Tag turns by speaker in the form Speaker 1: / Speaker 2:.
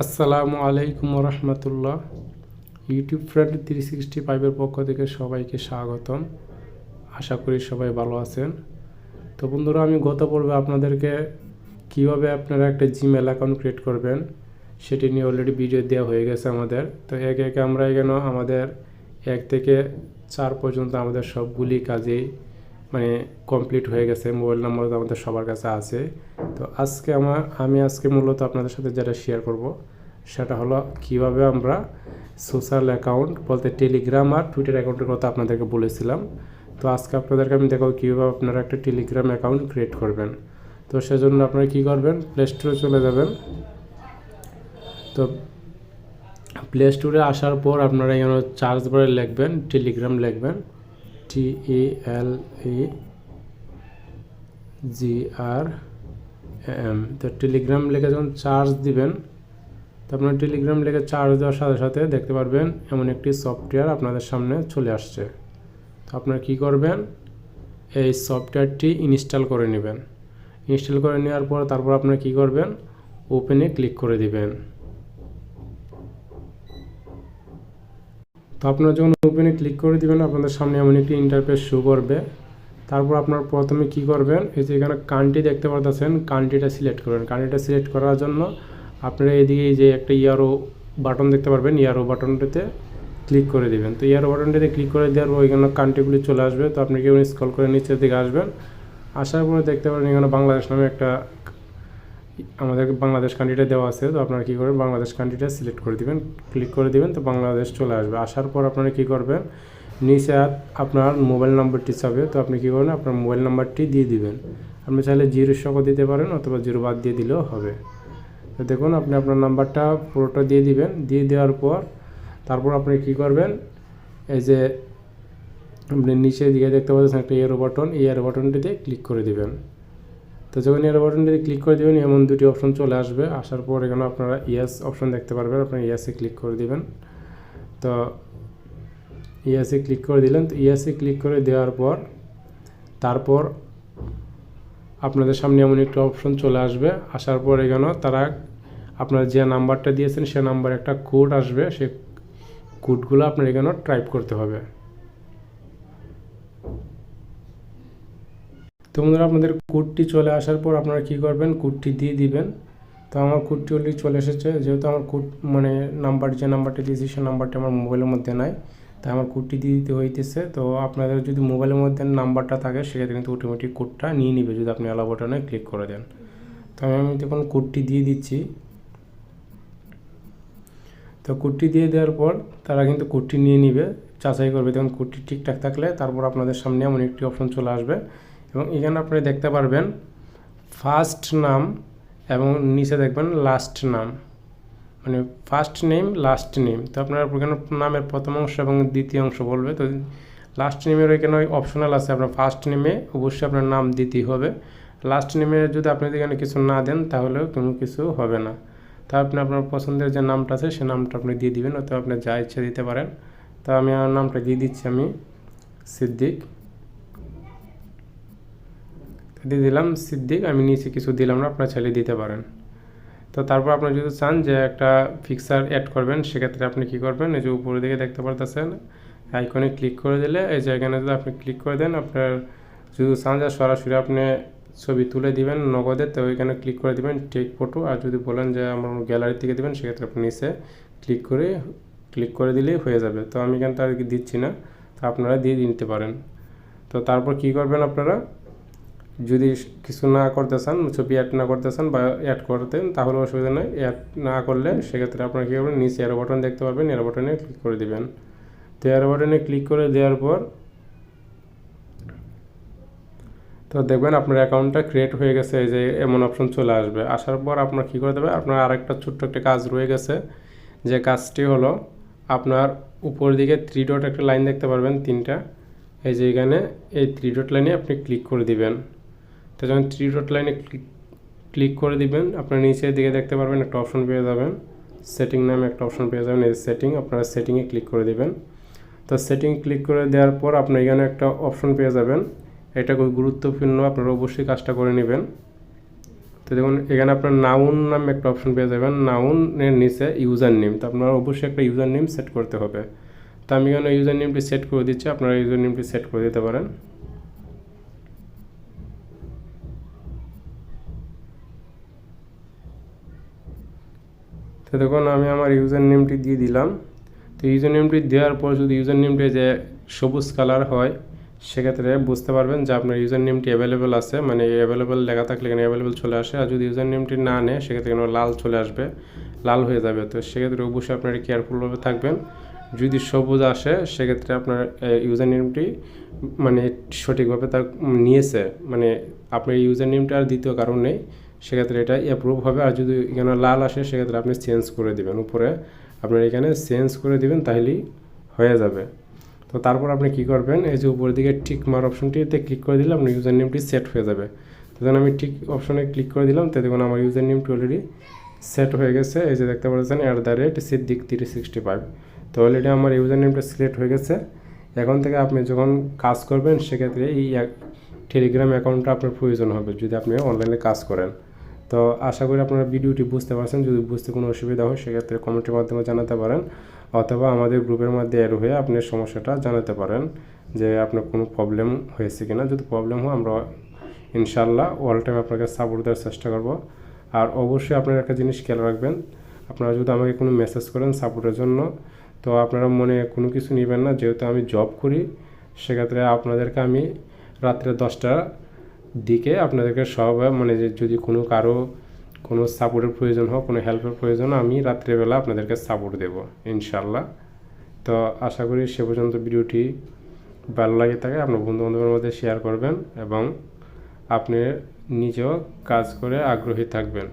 Speaker 1: আসসালামু আলাইকুম রহমতুল্লাহ ইউটিউব ফ্রেন্ড থ্রি সিক্সটি ফাইভের পক্ষ থেকে সবাইকে স্বাগতম। আশা করি সবাই ভালো আছেন। তো বন্ধুরা, আমি গত পর্বে আপনাদেরকে কীভাবে আপনারা একটা জিমেল অ্যাকাউন্ট ক্রিয়েট করবেন, সেটি নিয়ে অলরেডি ভিডিও দেওয়া হয়ে গেছে আমাদের। তো একে একে আমরা এখানে আমাদের এক থেকে চার পর্যন্ত আমাদের সবগুলি কাজেই মানে কমপ্লিট হয়ে গেছে। মোবাইল নাম্বার আমাদের সবার কাছে আছে। তো আজকে আমার, আমি আজকে মূলত আপনাদের সাথে যেটা শেয়ার করব, সেটা হলো কীভাবে আমরা সোশ্যাল অ্যাকাউন্ট বলতে টেলিগ্রাম আর টুইটার অ্যাকাউন্টের কথা আপনাদেরকে বলেছিলাম। তো আজকে আপনাদেরকে আমি দেখাবো কীভাবে আপনারা একটা টেলিগ্রাম অ্যাকাউন্ট ক্রিয়েট করবেন। তো সেজন্য আপনারা কী করবেন? প্লে স্টোরে চলে যাবেন। তো প্লে স্টোরে আসার পর আপনারা এখানে চার্জ বারে লিখবেন টেলিগ্রাম লিখবেন টি এল এ জি আর তো টেলিগ্রাম লিখে যখন চার্জ দিবেন, তো আপনার টেলিগ্রাম লিখে চার্জ দেওয়ার সাথে সাথে দেখতে পারবেন এমন একটি সফটওয়্যার আপনাদের সামনে চলে আসছে। তো আপনারা কী করবেন? এই সফটওয়্যারটি ইনস্টল করে নেবেন। ইনস্টল করে নেওয়ার পর তারপর আপনারা কী করবেন? ওপেনে ক্লিক করে দিবেন। তো আপনারা যখন ওপেনে ক্লিক করে দিবেন, আপনাদের সামনে এমন একটি ইন্টারফেস শো করবে। তারপর আপনার প্রথমে কি করবেন, এই যে এখানে কান্ট্রি দেখতে পাচ্ছেন কান্ট্রিটা সিলেক্ট করবেন। কান্ট্রিটা সিলেক্ট করার জন্য আপনারা এদিকে যে একটা ইয়ারো বাটন দেখতে পারবেন, ইয়ারো বাটনটাতে ক্লিক করে দিবেন। তো ইয়ারো বাটনটাতে ক্লিক করে দেওয়ার পর ওইখানে কান্ট্রিগুলি চলে আসবে। তো আপনি কেউ স্কল করে নিচের দিকে আসবেন, আসার পরে দেখতে পারেন এখানে বাংলাদেশ নামে একটা আমাদের বাংলাদেশ কান্ট্রিটা দেওয়া আছে। তো আপনারা কী করবেন, বাংলাদেশ কান্ট্রিটা সিলেক্ট করে দিবেন, ক্লিক করে দিবেন, তো বাংলাদেশ চলে আসবে। আসার পর আপনারা কী করবেন নিচে আপনার মোবাইল নাম্বারটি চাবে, তো আপনি কী করবেন? আপনার মোবাইল নাম্বারটি দিয়ে দিবেন। আপনি চাইলে জিরো সহ দিতে পারেন অথবা জিরো বাদ দিয়ে দিলেও হবে। তো দেখুন, আপনি আপনার নাম্বারটা পুরোটা দিয়ে দিবেন। দিয়ে দেওয়ার পর তারপর আপনি কী করবেন? এই যে আপনি নিচে দিকে দেখতে পাচ্ছেন একটা এয়ারো বাটন এই এয়ারো বাটনটিতে ক্লিক করে দিবেন। তো যখন এয়ারো বাটনটিতে ক্লিক করে দেবেন, এমন দুটি অপশন চলে আসবে। আসার পর এখানে আপনারা ইয়াস অপশন দেখতে পারবেন। আপনারা ইয়াসে ক্লিক করে দিবেন। তো ইয়াসে ক্লিক করে দিলেন, তো ইয়াসে ক্লিক করে দেওয়ার পর, তারপর আপনাদের সামনে এমন একটা অপশন চলে আসবে। আসার পর এখানে তারা আপনার যে নাম্বারটা দিয়েছেন, সে নাম্বার একটা কোড আসবে, সে কোডগুলো আপনার এখানে টাইপ করতে হবে। তো বন্ধুরা, আপনাদের কোডটি চলে আসার পর আপনারা কি করবেন? কোডটি দিয়ে দিবেন। তো আমার কোডটি অলরেডি চলে এসেছে, যেহেতু আমার কোড মানে নাম্বার যে নাম্বারটা দিয়েছি, সে নাম্বারটি আমার মোবাইলের মধ্যে নাই। তাই আমার কোডটি দিয়ে দিতে হইতেছে। তো আপনাদের যদি মোবাইলের মধ্যে নাম্বারটা থাকে, সেক্ষেত্রে কিন্তু অটোমেটিক কোডটা নিয়ে নিবে যদি আপনি অ্যালাউ বাটনে ক্লিক করে দেন। তো আমি দেখুন কোডটি দিয়ে দিচ্ছি। তো কোডটি দিয়ে দেওয়ার পর তারা কিন্তু কোডটি নিয়ে নিবে। যাচাই করবে দেখুন কোডটি ঠিকঠাক থাকলে, তারপর আপনাদের সামনে এমন একটি অপশন চলে আসবে। এবং এখানে আপনি দেখতে পারবেন ফার্স্ট নাম এবং নিচে দেখবেন লাস্ট নাম মানে ফার্স্ট নেম লাস্ট নেম তো আপনার এখানে নামের প্রথম অংশ এবং দ্বিতীয় অংশ বলবে। তো লাস্ট নেমের এখানে অপশনাল আছে। আপনার ফার্স্ট নেমে অবশ্যই আপনার নাম দিতেই হবে। লাস্ট নেমে যদি আপনি এখানে কিছু না দেন, তাহলেও কোনো কিছু হবে না। তা আপনি আপনার পছন্দের যে নামটা আছে, সে নামটা আপনি দিয়ে দিবেন, অথবা আপনি যা ইচ্ছে দিতে পারেন। তা আমি আমার নামটা দিয়ে দিচ্ছি আমি সিদ্দিক। দিয়ে দিলাম সিদ্দিক। আমি নিচে কিছু দিলাম না, আপনার ছেলে দিতে পারেন। তো তারপর আপনি যদি চান যে একটা ফিক্সার অ্যাড করবেন, সেক্ষেত্রে আপনি কি করবেন? এই যে উপরের দিকে দেখতে পারতেছেন আইকনে ক্লিক করে দিলে এই যে এখানে যদি আপনি ক্লিক করে দেন, আপনার যদি চান যে সরাসরি আপনি ছবি তুলে দিবেন নগদে, তো ওইখানে ক্লিক করে দিবেন টেক ফটো আর যদি বলেন যে আমার গ্যালারি থেকে দিবেন, সেক্ষেত্রে আপনি নিচে ক্লিক করে ক্লিক করে দিলেই হয়ে যাবে। তো আমি এখানটা আর কি দিচ্ছি না, তো আপনারা দিয়ে দিতে পারেন। তো তারপর কি করবেন আপনারা? যদি কিছু না করতে চান, ছবি অ্যাড না করতে চান বা অ্যাড করতেন তাহলে অসুবিধা নেই। অ্যাড না করলে সেক্ষেত্রে আপনারা কী করবেন নিচে এয়ারো বাটন দেখতে পারবেন এয়ারো বাটনে ক্লিক করে দেবেন। তো এয়ারো বাটনে ক্লিক করে দেওয়ার পর, তো দেখবেন আপনার অ্যাকাউন্টটা ক্রিয়েট হয়ে গেছে, এই যে এমন অপশন চলে আসবে। আসার পর আপনার কী করে দেবে? আপনার আরেকটা ছোট্ট একটা কাজ রয়ে গেছে, যে কাজটি হলো আপনার উপর দিকে থ্রি ডট একটা লাইন দেখতে পারবেন, তিনটা। এই যে এখানে এই থ্রি ডট লাইনে আপনি ক্লিক করে দিবেন। তো যখন থ্রি ডট লাইনে ক্লিক করে দিবেন, আপনার নিচের দিকে দেখতে পারবেন একটা অপশন পেয়ে যাবেন। সেটিং নামে একটা অপশন পেয়ে যাবেন, এই সেটিং আপনারা সেটিংয়ে ক্লিক করে দিবেন। তো সেটিং ক্লিক করে দেওয়ার পর আপনি এখানে একটা অপশন পেয়ে যাবেন। এটা খুব গুরুত্বপূর্ণ, আপনারা অবশ্যই কাজটা করে নেবেন। তো দেখুন, এখানে আপনার নাউন নামে একটা অপশন পেয়ে যাবেন। নাউনের নিচে ইউজার নেম তো আপনার অবশ্যই একটা ইউজার নেম সেট করতে হবে। তো আমি এখানে ইউজার নেমটি সেট করে দিচ্ছি, আপনারা ইউজার নেমটি সেট করে দিতে পারেন। তো দেখুন, আমি আমার ইউজার নেমটি দিয়ে দিলাম। তো ইউজার নেমটি দেওয়ার পর যদি ইউজার নেমটি যে সবুজ কালার হয়, সেক্ষেত্রে বুঝতে পারবেন যে আপনার ইউজার নেমটি অ্যাভেলেবেল আছে। মানে অ্যাভেলেবেল লেখা থাকলে এখানে অ্যাভেলেবেল চলে আসে। আর যদি ইউজার নেমটি না নেয়, সেক্ষেত্রে এখানে লাল চলে আসবে। লাল হয়ে যাবে। তো সেক্ষেত্রে অবশ্যই আপনারা কেয়ারফুলভাবে থাকবেন। যদি সবুজ আসে, সেক্ষেত্রে আপনার ইউজার নেমটি মানে সঠিকভাবে তা নিয়েছে। মানে আপনার ইউজার নেমটা আর দ্বিতীয় কারণ নেই। সেক্ষেত্রে এটা অ্যাপ্রুভ হবে। আর যদি এখানে লাল আসে, সেক্ষেত্রে আপনি চেঞ্জ করে দিবেন। উপরে আপনার এখানে চেঞ্জ করে দিবেন, তাহলেই হয়ে যাবে। তো তারপর আপনি কি করবেন, এই যে উপরের দিকে টিক মার অপশনটিতে ক্লিক করে দিলে আপনার ইউজার নেমটি সেট হয়ে যাবে। তো যখন আমি টিক অপশনে ক্লিক করে দিলাম, তো দেখুন আমার ইউজার নেমটি অলরেডি সেট হয়ে গেছে। এই যে দেখতে পাচ্ছেন at the rate Siddique three sixty five তো অলরেডি আমার ইউজার নেমটা সিলেক্ট হয়ে গেছে। এখন থেকে আপনি যখন কাজ করবেন, সেক্ষেত্রে এই টেলিগ্রাম অ্যাকাউন্টটা আপনার প্রয়োজন হবে, যদি আপনি অনলাইনে কাজ করেন। তো আশা করি আপনারা ভিডিওটি বুঝতে পারছেন। যদি বুঝতে কোনো অসুবিধা হয়, সেক্ষেত্রে কমেন্টের মাধ্যমে জানাতে পারেন অথবা আমাদের গ্রুপের মধ্যে অ্যাড হয়ে আপনি সমস্যাটা জানাতে পারেন যে আপনার কোনো প্রবলেম হয়েছে কিনা। যদি প্রবলেম হয়, আমরা ইনশাল্লাহ অল টাইম আপনাকে সাপোর্ট দেওয়ার চেষ্টা করব। আর অবশ্যই আপনারা একটা জিনিস খেয়াল রাখবেন, আপনারা যদি আমাকে কোনো মেসেজ করেন সাপোর্টের জন্য, তো আপনারা মনে কোনো কিছু নেবেন না। যেহেতু আমি জব করি, সেক্ষেত্রে আপনাদেরকে আমি রাত্রে দশটা দিকে আপনাদেরকে সব মানে যদি কোনো কারও কোনো সাপোর্টের প্রয়োজন হোক কোনো হেল্পের প্রয়োজন আমি রাত্রেবেলা আপনাদেরকে সাপোর্ট দেব ইনশাল্লাহ তো আশা করি সে পর্যন্ত ভিডিওটি ভালো লাগে থাকে, আপনার বন্ধুবান্ধবের মধ্যে শেয়ার করবেন এবং আপনি নিজেও কাজ করে আগ্রহী থাকবেন।